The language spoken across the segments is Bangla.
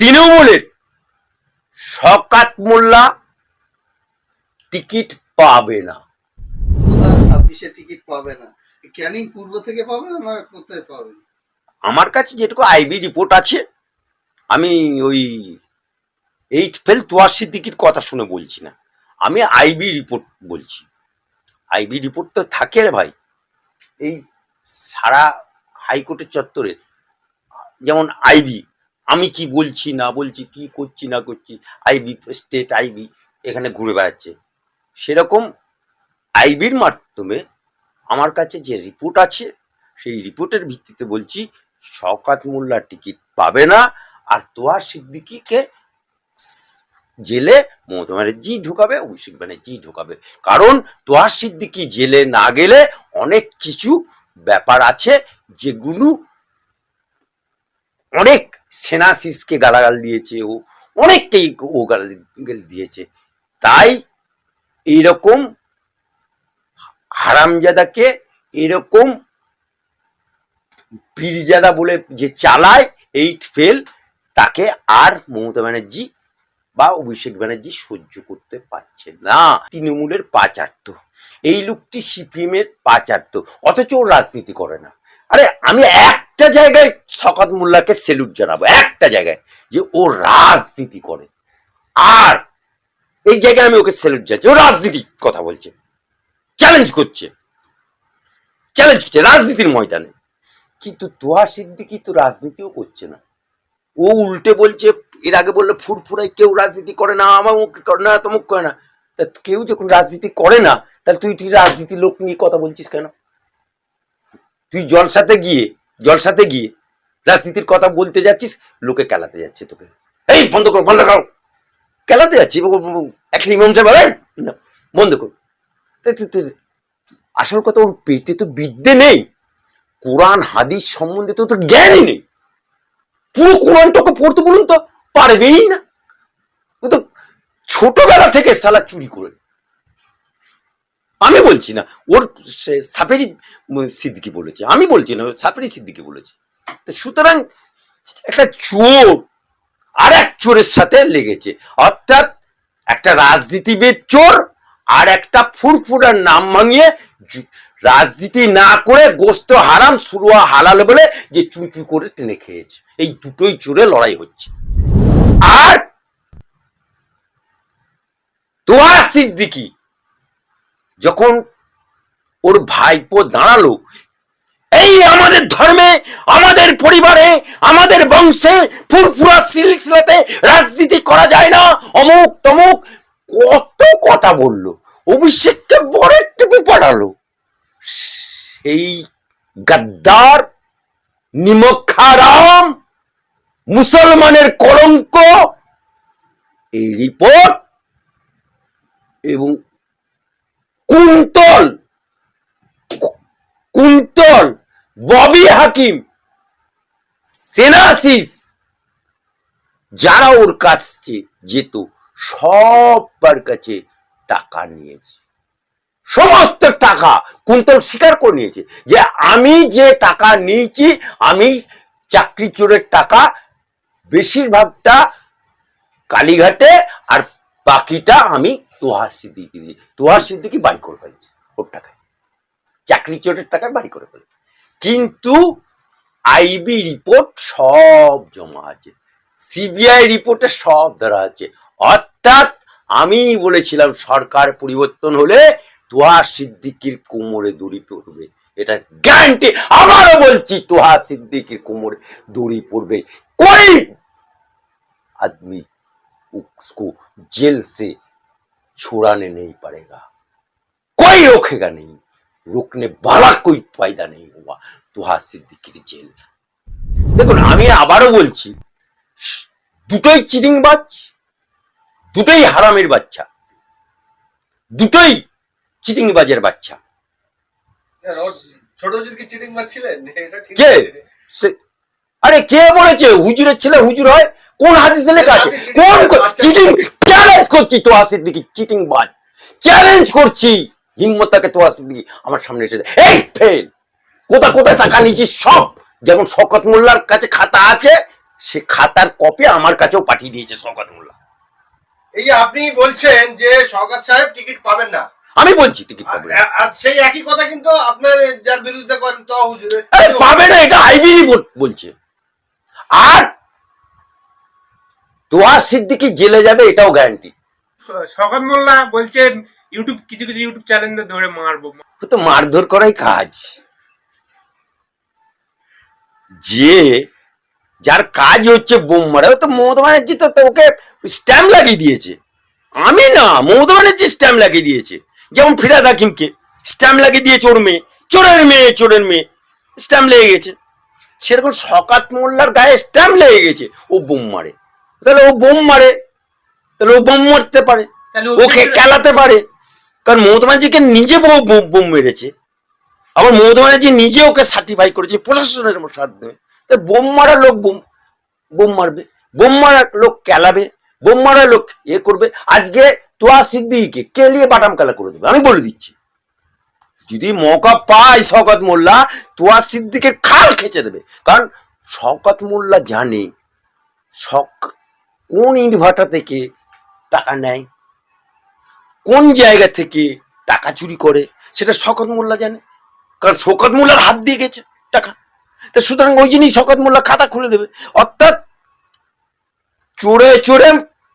তৃণমূলের শকাত মোল্লা টিকিট পাবে না। ছাব্বিশে টিকিট পাবে না। ক্যানিং পূর্ব থেকে পাবে না না কোথায় পাবে? আমার কাছে যেটুকু আইবি রিপোর্ট আছে আমি ওই এইট ফেল তোয়ার সিদ্দিকির কথা শুনে বলছি না। আমি আইবি রিপোর্ট বলছি। আইবি রিপোর্ট তো থাকে রে ভাই। এই সারা হাইকোর্টের চত্বরে যেমন আইবি আমি কি বলছি, না বলছি, কি করছি, না করছি আইবি স্টেট আইবি এখানে ঘুরে বেড়াচ্ছে। সেরকম আইবির মাধ্যমে আমার কাছে যে রিপোর্ট আছে, সেই রিপোর্টের ভিত্তিতে বলছি, শওকাত মোল্লা টিকিট পাবে না, আর তোয়া সিদ্দিকিকে জেলে মমতা ব্যানার্জি ঢুকাবে, অভিষেক ব্যানার্জি ঢুকাবে। কারণ তোয়া সিদ্দিকি জেলে না গেলে অনেক কিছু ব্যাপার আছে, যেগুলো অনেক সেনাসিসকে গালাগাল দিয়েছে, ও অনেককেই ও গালাগাল দিয়েছে। তাই এইরকম হারামজাদাকে এরকম পীরজাদা বলে যে চালায়, এইট ফেল, তাকে আর মমতা ব্যানার্জি বা অভিষেক ব্যানার্জি সহ্য করতে পারছে না। তৃণমূলের পাচার্থ এই লোকটি সিপিএমের পাচার্থ অথচ ও রাজনীতি করে না। আরে আমি একটা জায়গায় শকাত মোল্লাকে সেলুট জানাব, একটা জায়গায়, যে ও রাজনীতি করে। আর এই জায়গায় আমি ওকে সেলুট যাচ্ছি ও রাজনীতি কথা বলছে চ্যালেঞ্জ করছে চ্যালেঞ্জ করছে, রাজনীতির ময়দানে। কিন্তু তোয়া সিদ্দিকি তো রাজনীতিও করছে না। ও উল্টে বলছে, এর আগে বলল ফুরফুরাই কেউ রাজনীতি করে না, আমার মুখ করে না তমুক করে না। তা কেউ যখন রাজনীতি করে না, তাহলে তুই তুই রাজনীতির লোক নিয়ে কথা বলছিস কেন? তুই জলসাতে গিয়ে জলসাতে গিয়ে রাজনীতির কথা বলতে যাচ্ছিস, লোকে কেলাতে যাচ্ছে তোকে। এই, বন্ধ করো, বন্ধ কর। কেলাতে যাচ্ছি একটা ইমাম সাহেব না, বন্ধ কর। আসল কথা, ওর পেটে তো বিদ্যে নেই। কোরআন, হাদিস সম্বন্ধে তো তোর জ্ঞানই নেই। পুরো কোরআনটাকে পড়তে বলুন তো, পারবেই না। ও তো ছোটবেলা থেকে সালা চুরি করে আমি বলছি না, ওর সাপেরি সিদ্দিকি বলেছে। আমি বলছি না সাপেরি সিদ্দিকি বলেছে। তো সুতরাং একটা চোর আর এক চোরের সাথে লেগেছে। অর্থাৎ একটা রাজনীতিবিদ চোর আর একটা ফুরফুরার নাম ভাঙিয়ে রাজনীতি না করে গোস্ত হারাম সুরুয়া হালাল বলে যে চুচু করে টেনে খেয়েছে। এই দুটোই চোরে লড়াই হচ্ছে। আর তোয়া সিদ্দিকি যখন ওর ভাইপো দাঁড়াল, এই আমাদের ধর্মে, আমাদের পরিবারে, আমাদের বংশে ফুরফুরা সিলসিলাতে রাজনীতি করা যায় না। অমুক তমুক কত কথা বলল, অভিষেককে বড় টুপি পড়ালো সেই গাদ্দার নিমক্ষারাম মুসলমানের কলঙ্ক, এই রিপোর্ট এবং কুন্তল। কুন্তল। ববি হাকিম। সেনাসিস। যারা ওর কাছে যেত সবার কাছে টাকা নিয়েছে। সমস্ত টাকা কুন্তল স্বীকার করে নিয়েছে যে আমি যে টাকা নিয়েছি, আমি চাকরি চোরের টাকা বেশিরভাগটা কালীঘাটে আর বাকিটা আমি তোহার সিদ্দিকি দিই তোহার সিদ্দিকি বাড়ি করে ফেলেছে ওর টাকায় চাকরি চোরের টাকায় বাড়ি করে ফেলেছে কিন্তু আইবি রিপোর্ট সব জমা আছে সিবিআই রিপোর্টে সব ধরা আছে অর্থাৎ আমি বলেছিলাম সরকার পরিবর্তন হলে তোহা সিদ্দিকির কোমরে দড়ি পড়বে এটা গ্যারান্টি আবারও বলছি তোহা সিদ্দিকির কোমরে দড়ি পড়বে कोई आदमी उसको जेल से छुड़ाने নেই पड़ेगा। कोई रोकेगा नहीं। রুকনে বালা কই ফায়দা নেই হুয়া তুহা সিদ্দিকির জেল দেখুন আমি আবারও বলছি দুটোই চিটিংবাজ দুটোই হারামের বাচ্চা দুটোই চিটিংবাজের বাচ্চা কে? আরে কে বলেছে? হুজুরের ছেলে হুজুর হয়? কোন হাদিসে লেখা আছে? কোন চিটিং চ্যালেঞ্জ করছি তো আসির দিকে চিটিং বাজ চ্যালেঞ্জ করছি। হিম্মতাকে তো আসির দিকে আমার সামনে এসে এই ফেল কোথা কোথায় টাকা নিয়েছিস সব? যেমন শকত মোল্লার কাছে খাতা আছে সে খাতার কপি আমার কাছেও পাঠিয়ে দিয়েছে শওকত মোল্লা। এই যে আপনি বলছেন যে সরকার সাহেব টিকিট পাবেন না। আমি বলছি টিকিট পাবে না। আর- সেই একই কথা কিন্তু আপনার যার বিরুদ্ধে করেন তো হুজুরের। আরে পাবে না এটা আইবিই বলছে। আর তোয়ার সিদ্দিকি জেলে যাবে এটাও গ্যারান্টি শকত মোল্লা বলছেন ইউটিউব কিছু কিছু ইউটিউব চ্যানেল ধরে মারবো। ও তো মারধর করাই কাজ। যে যার কাজ হচ্ছে বোম মারা তো মমতা ব্যানার্জি তো তো ওকে স্ট্যাম্প লাগিয়ে দিয়েছে। আমি না মমতা ব্যানার্জি স্ট্যাম্প লাগিয়ে দিয়েছে। যেমন ফিরাদ হাকিমকে স্ট্যাম্প লাগিয়ে দিয়েছে ওর মেয়ে চোরের মেয়ে চোরের মেয়ে স্ট্যাম্প লেগে গেছে। সেরকম শকাত মোল্লার গায়ে স্ট্যাম্প লেগে গেছে ও বোম মারে। তাহলে ও বোম মারে তাহলে ও বোম মারতে পারে ওকে খেলাতে পারে। কারণ মমতা ব্যানার্জিকে নিজে বোম মেরেছে। আবার মমতা ব্যানার্জি নিজে ওকে সার্টিফাই করেছে প্রশাসনের মাধ্যমে তো বোম মারা লোক বোম বোম মারবে। বোম মারা লোক কেলাবে বোম মারা লোক এ করবে। আজকে তোয়া সিদ্দিকে কেলিয়ে বাটাম কালা করে দেবে? আমি বলে দিচ্ছি। যদি মৌকা পায় শওকত মোল্লা তোয়া সিদ্দিকের খাল খেচে দেবে। কারণ শওকত মোল্লা জানে শক কোন ইনভার্টার থেকে টাকা নেয়? কোন জায়গা থেকে টাকা চুরি করে? সেটা শকত মোল্লা জানে। কারণ শকত মোল্লার হাত দিয়ে গেছে টাকা। তা সুতরাং ওই জন্যই শকত মোল্লা খাতা খুলে দেবে। অর্থাৎ চোরে চোরে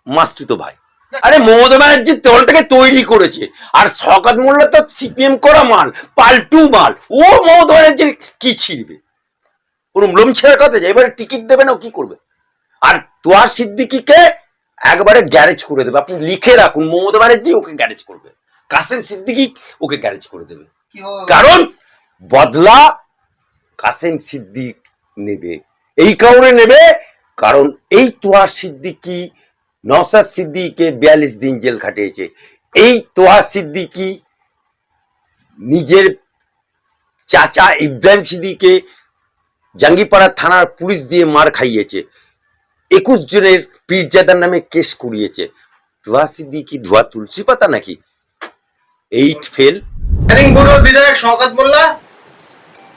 মাস্তুত ভাই। আরে মমতা ব্যানার্জি দলটাকে তৈরি করেছে। আর শকত মোল্লা তো সিপিএম করা মাল, পাল্টু মাল। ও মমতা ব্যানার্জির কি ছিড়বে? ওরম লোম ছেড়ে কথা যায় এবারে টিকিট দেবে না কি করবে? আর তোয়ার সিদ্দিকিকে একবারে গ্যারেজ করে দেবে। আপনি লিখে রাখুন মমতা ব্যানার্জি ওকে গ্যারেজ করবে। কাসেম সিদ্দিকি ওকে গ্যারেজ করে দেবে। কারণ বদলা কাসেম সিদ্দিক নেবে। এই কারণে নেবে কারণ এই তোয়ার সিদ্দিকি নসাদ সিদ্দিকে বিয়াল্লিশ দিন জেল খাটিয়েছে। এই তোয়ার সিদ্দিকি নিজের চাচা ইব্রাহিম সিদ্দিকে জাঙ্গিপাড়া থানার পুলিশ দিয়ে মার খাইয়েছে। একুশ জনের পীরজাদার নামে কেস করিয়েছে ধোয়া সিদ্দিকি ধোয়া তুলসী পাতা নাকি? এইট ফেল ব্যুরোর বিধায়ক শওকত মোল্লা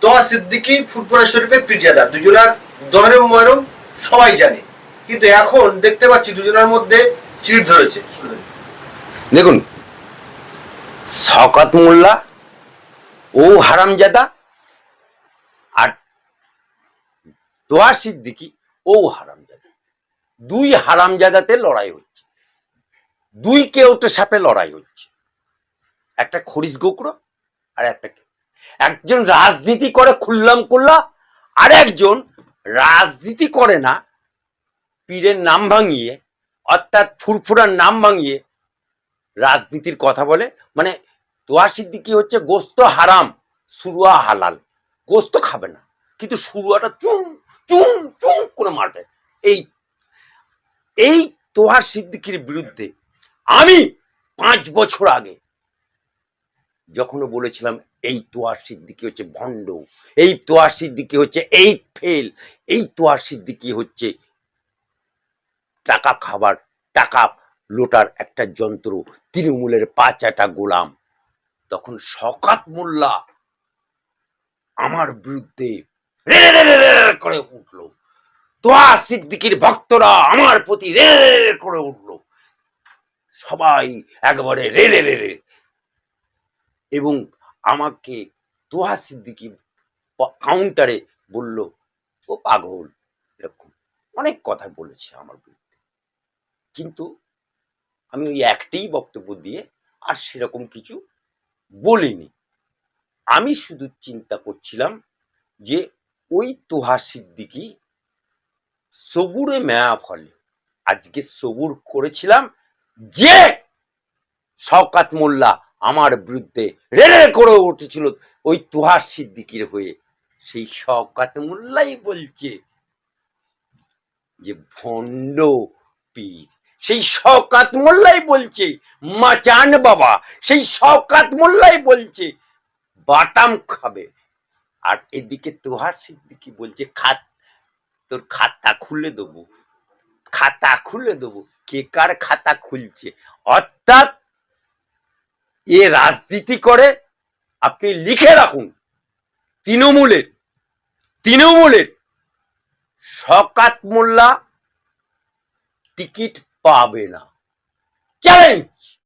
দোয়া সিদ্দিকি ফুটবল শরীফের পিরজাদা। দুজনার দহরম মহরম সবাই জানে। কিন্তু এখন দেখতে পাচ্ছি দুজনের মধ্যে চিড় ধরেছে। দেখুন শকত মোল্লা ও হারামজাদা আর দোয়া সিদ্দিকি ও হারামজাদা। দুই হারামজাদাতে লড়াই হচ্ছে। দুই কেউটে সাপে লড়াই হচ্ছে। একটা খরিস গোকরো আর একটা একজন রাজনীতি করে খুললাম কুল্লা, আর একজন রাজনীতি করে না, পীরের নাম ভাঙিয়ে, অর্থাৎ ফুরফুরার নাম ভাঙিয়ে রাজনীতির কথা বলে। মানে তোয়া সিদ্দিকি হচ্ছে, গোস্ত হারাম, সুরুয়া হালাল। গোস্ত খাবে না। কিন্তু সুরুয়াটা চুম চুম চুম করে মারবে। এই এই তোহার সিদ্দিকির বিরুদ্ধে আমি পাঁচ বছর আগে যখনও বলেছিলাম এই তোয়ার সিদ্দিকি হচ্ছে ভণ্ড এই তোয়ার সিদ্দিকি হচ্ছে এই ফেল এই তোয়ার সিদ্দিকি হচ্ছে টাকা খাবার টাকা লোটার একটা যন্ত্র তৃণমূলের পাঁচাটা গোলাম তখন শকাত মোল্লা আমার বিরুদ্ধে করে উঠল তোয়া সিদ্দিকির ভক্তরা আমার প্রতি রে করে উঠল। সবাই একবারে রে রে রে রে। এবং আমাকে তোহা সিদ্দিকি কাউন্টারে বলল, ও পাগল, এরকম অনেক কথা বলেছে আমার বিরুদ্ধে। কিন্তু আমি ওই একটাই বক্তব্য দিয়ে আর সেরকম কিছু বলিনি। আমি শুধু চিন্তা করছিলাম যে ওই তোহা সিদ্দিকি সবুরে মেয়া ফলে আজকে সবুর করেছিলাম যে শওকাত মোল্লা আমার বিরুদ্ধে রে রে করে উঠেছিল ওই তোহার সিদ্দিকির হয়ে। সেই শওকাত মোল্লাই বলছে যে, ভণ্ড পীর। সেই শওকাত মোল্লাই বলছে, মাচান বাবা। সেই শওকাত মোল্লাই বলছে, বাটাম খাবে। আর এদিকে তোহার সিদ্দিকি বলছে খাত তোর খাতা খুলে দেবো। খাতা খুলে দেবো। কে কার খাতা খুলছে? অর্থাৎ এ রাজনীতি করে আপনি লিখে রাখুন। তৃণমূলের তৃণমূলের শকাত মোল্লা টিকিট পাবে না। চ্যালেঞ্জ!